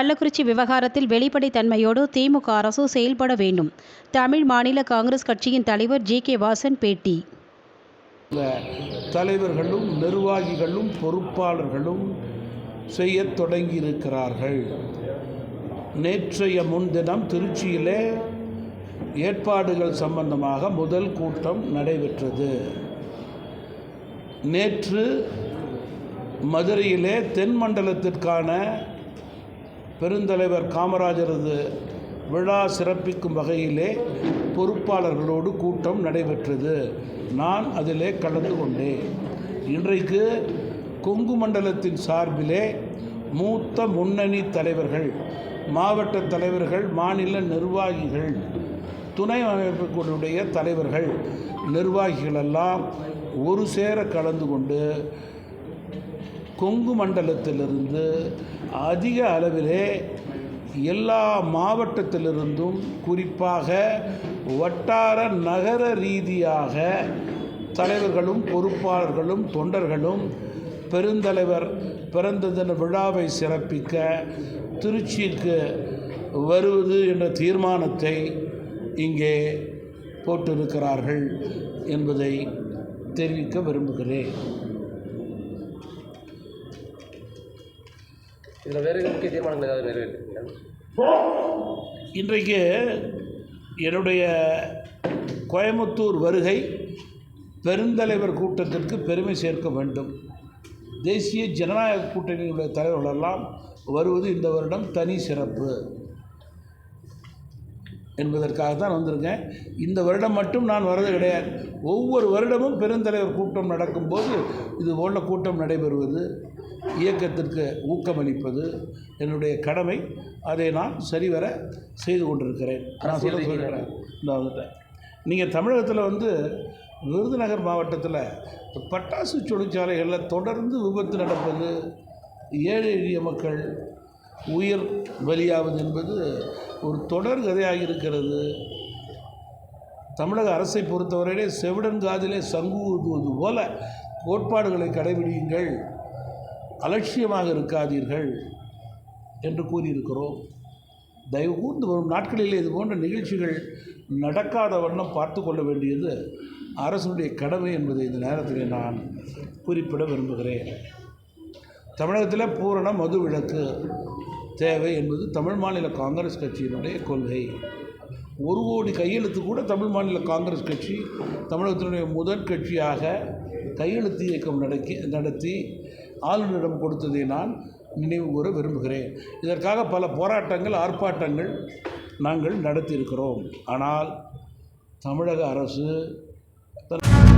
கள்ளக்குறிச்சி விவகாரத்தில் வெளிப்படைத்தன்மையோடு திமுக அரசு செயல்பட வேண்டும். தமிழ் மாநில காங்கிரஸ் கட்சியின் தலைவர் ஜி கே வாசன் பேட்டி. தலைவர்களும் நிர்வாகிகளும் பொறுப்பாளர்களும் செய்ய தொடங்கியிருக்கிறார்கள். நேற்றைய முன்தினம் திருச்சியிலே ஏற்பாடுகள் சம்பந்தமாக முதல் கூட்டம் நடைபெற்றது. நேற்று மதுரையிலே தென் மண்டலத்திற்கான பெருந்தலைவர் காமராஜரது விழா சிறப்பிக்கும் வகையிலே பொறுப்பாளர்களோடு கூட்டம் நடைபெற்றது. நான் அதிலே கலந்து கொண்டேன். இன்றைக்கு கொங்கு மண்டலத்தின் சார்பிலே மூத்த முன்னணி தலைவர்கள் மாவட்ட தலைவர்கள் மாநில நிர்வாகிகள் துணை அமைப்புகளுடைய தலைவர்கள் நிர்வாகிகளெல்லாம் ஒரு சேர கலந்து கொண்டு கொங்கு மண்டலத்திலிருந்து அதிக அளவிலே எல்லா மாவட்டத்திலிருந்தும் குறிப்பாக வட்டார நகர ரீதியாக தலைவர்களும் பொறுப்பாளர்களும் தொண்டர்களும் பெருந்தலைவர் பிறந்த தின விழாவை சிறப்பிக்க திருச்சிக்கு வருவது என்ற தீர்மானத்தை இங்கே போட்டிருக்கிறார்கள் என்பதை தெரிவிக்க விரும்புகிறேன். இதில் வேறு முக்கிய தீர்மானங்கள் ஏதாவது நிறைவேற்றிருக்கீங்க இன்றைக்கு என்னுடைய கோயமுத்தூர் வருகை பெருந்தலைவர் கூட்டத்திற்கு பெருமை சேர்க்க வேண்டும். தேசிய ஜனநாயக கூட்டணியுடைய தலைவர்களெல்லாம் வருவது இந்த வருடம் தனி சிறப்பு. என்பதற்காக தான் வந்திருக்கேன். இந்த வருடம் மட்டும் நான் வர்றது கிடையாது. ஒவ்வொரு வருடமும் பெருந்தலைவர் கூட்டம் நடக்கும்போது இது போன்ற கூட்டம் நடைபெறுவது இயக்கத்திற்கு ஊக்கமளிப்பது என்னுடைய கடமை. அதை நான் சரிவர செய்து கொண்டிருக்கிறேன். நான் சொல்ல சொல்கிறேன் இந்த வந்துட்டேன். நீங்கள் தமிழகத்தில் வந்து விருதுநகர் மாவட்டத்தில் பட்டாசு தொழிற்சாலைகளில் தொடர்ந்து விபத்து நடப்பது ஏழை எளிய மக்கள் உயிர் பலியாவது என்பது ஒரு தொடர் கதையாக இருக்கிறது. தமிழக அரசை பொறுத்தவரையிலே செவிடன் காதிலே சங்கு ஊதுவது போல கோட்பாடுகளை கடைபிடியுங்கள். அலட்சியமாக இருக்காதீர்கள் என்று கூறியிருக்கிறோம். தயவு கூர்ந்து வரும் நாட்களில் இது போன்ற நிகழ்ச்சிகள் நடக்காத வண்ணம் பார்த்து கொள்ள வேண்டியது அரசுடைய கடமை என்பதை இந்த நேரத்தில் நான் குறிப்பிட விரும்புகிறேன். தமிழகத்தில் பூரண மது விளக்கு தேவை என்பது தமிழ் மாநில காங்கிரஸ் கட்சியினுடைய கொள்கை. ஒரு கோடி கையெழுத்து கூட தமிழ் மாநில காங்கிரஸ் கட்சி தமிழகத்தினுடைய முதற் கட்சியாக கையெழுத்து இயக்கம் நடக்கி நடத்தி ஆளுநரிடம் கொடுத்ததை நான் நினைவு கூற விரும்புகிறேன். இதற்காக பல போராட்டங்கள் ஆர்ப்பாட்டங்கள் நாங்கள் நடத்தியிருக்கிறோம். ஆனால் தமிழக அரசு தன்